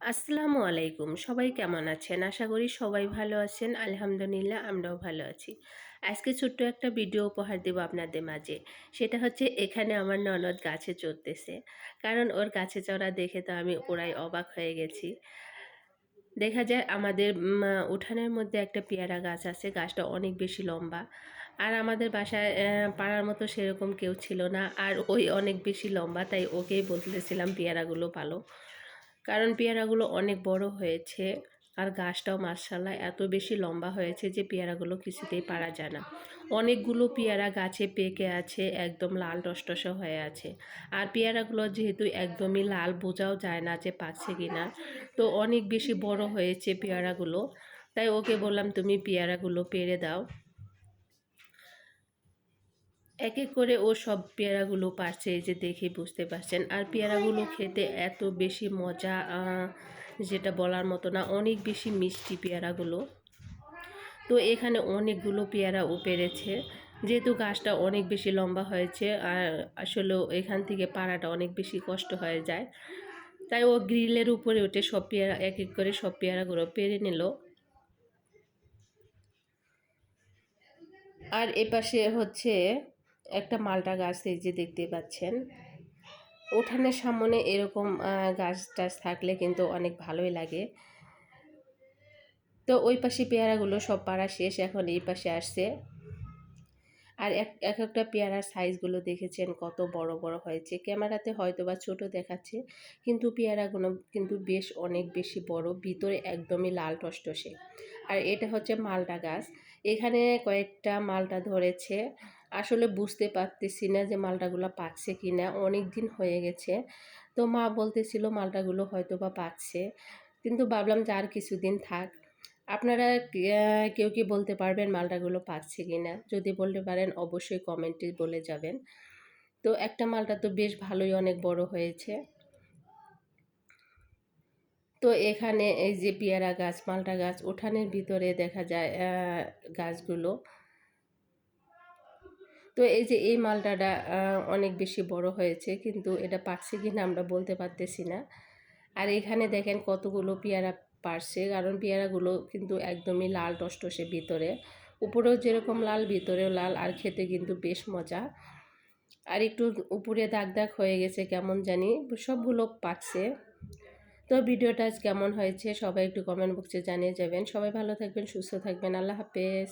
আসসালামু আলাইকুম। সবাই কেমন আছেন? আশা করি সবাই ভালো আছেন। আলহামদুলিল্লাহ, আমরাও ভালো আছি। আজকে ছোট্ট একটা ভিডিও উপহার দেব আপনাদের মাঝে। সেটা হচ্ছে, এখানে আমার ননদ গাছে চড়তেছে। কারণ ওর গাছে চড়া দেখে তো আমি ওরাই অবাক হয়ে গেছি। দেখা যায়, আমাদের উঠানের মধ্যে একটা পেয়ারা গাছ আছে। গাছটা অনেক বেশি লম্বা। আর আমাদের বাসায় পাড়ার মতো সেরকম কেউ ছিল না। আর ওই অনেক বেশি লম্বা, তাই ওকেই বলতেছিলাম পেয়ারাগুলো ভালো। কারণ পেয়ারাগুলো অনেক বড় হয়েছে আর গাছটাও মার্শাল্লাহ এত বেশি লম্বা হয়েছে যে পেয়ারাগুলো কিছুতেই পারা যায় না। অনেকগুলো পেয়ারা গাছে পেকে আছে, একদম লাল টসটস হয়ে আছে। আর পেয়ারাগুলো যেহেতু একদমই লাল, বোঝাও যায় না যে পাচ্ছে কি না তো অনেক বেশি বড় হয়েছে পেয়ারাগুলো। তাই ওকে বললাম, তুমি পেয়ারাগুলো পেরে দাও। এক এক করে ও সব পেয়ারাগুলো পারছে, এই যে দেখে বুঝতে পারছেন। আর পেয়ারাগুলো খেতে এত বেশি মজা যেটা বলার মতো না, অনেক বেশি মিষ্টি পেয়ারাগুলো। তো এখানে অনেকগুলো পেয়ারা ও পেরেছে। যেহেতু গাছটা অনেক বেশি লম্বা হয়েছে, আর আসলে এখান থেকে পাড়াটা অনেক বেশি কষ্ট হয়ে যায়। তাই ও গ্রিলের উপরে উঠে সব পেয়ারা, এক এক করে সব পেয়ারাগুলো পেরে নিল। আর এপাশে হচ্ছে একটা মালটা গাছ এই যে দেখতে পাচ্ছেন উঠানের সামনে এরকম গাছ টাছ থাকলে কিন্তু অনেক ভালোই লাগে। তো ওই পাশে পেয়ারাগুলো সব পাড়া শেষ, এখন এই পাশে আসছে। আর এক এক একটা পেয়ারার সাইজগুলো দেখেছেন, কত বড় বড় হয়েছে। ক্যামেরাতে হয়তো বা ছোটো দেখাচ্ছে, কিন্তু পেয়ারাগুলো কিন্তু বেশ অনেক বেশি বড়, ভিতরে একদমই লাল টসটসে। আর এটা হচ্ছে মালটা গাছ। এখানে কয়েকটা মালটা ধরেছে। আসলে বুঝতে পারতেছি না যে মালটাগুলো পাকছে কি না অনেক দিন হয়ে গেছে। তো মা বলতেছিল মালটাগুলো হয়তো বা পাকছে। কিন্তু ভাবলাম যে আর কিছুদিন থাক। আপনারা কেউ কি বলতে পারবেন মালটাগুলো পাকছে কি না যদি বলতে পারেন অবশ্যই কমেন্টে বলে যাবেন। তো একটা মালটা তো বেশ ভালোই অনেক বড় হয়েছে। তো এখানে এই যে পেয়ারা গাছ, মালটা গাছ, উঠানের ভিতরে দেখা যায় গাছগুলো। তো এই যে এই মালটাটা অনেক বেশি বড় হয়েছে, কিন্তু এটা পারছে কি না আমরা বলতে পারতেছি না। আর এখানে দেখেন কতগুলো পেয়ারা পারছে, কারণ পেয়ারাগুলো কিন্তু একদমই লাল টসটসে ভিতরে। উপরেও যেরকম লাল, ভিতরেও লাল, আর খেতে কিন্তু বেশ মজা। আর একটু উপরে দাগ দাগ হয়ে গেছে, কেমন জানি, সবগুলো পাকছে তো ভিডিওটা আজ কেমন হয়েছে, সবাই একটু কমেন্ট বক্সে জানিয়ে যাবেন। সবাই ভালো থাকবেন, সুস্থ থাকবেন, আল্লাহ হাফেজ।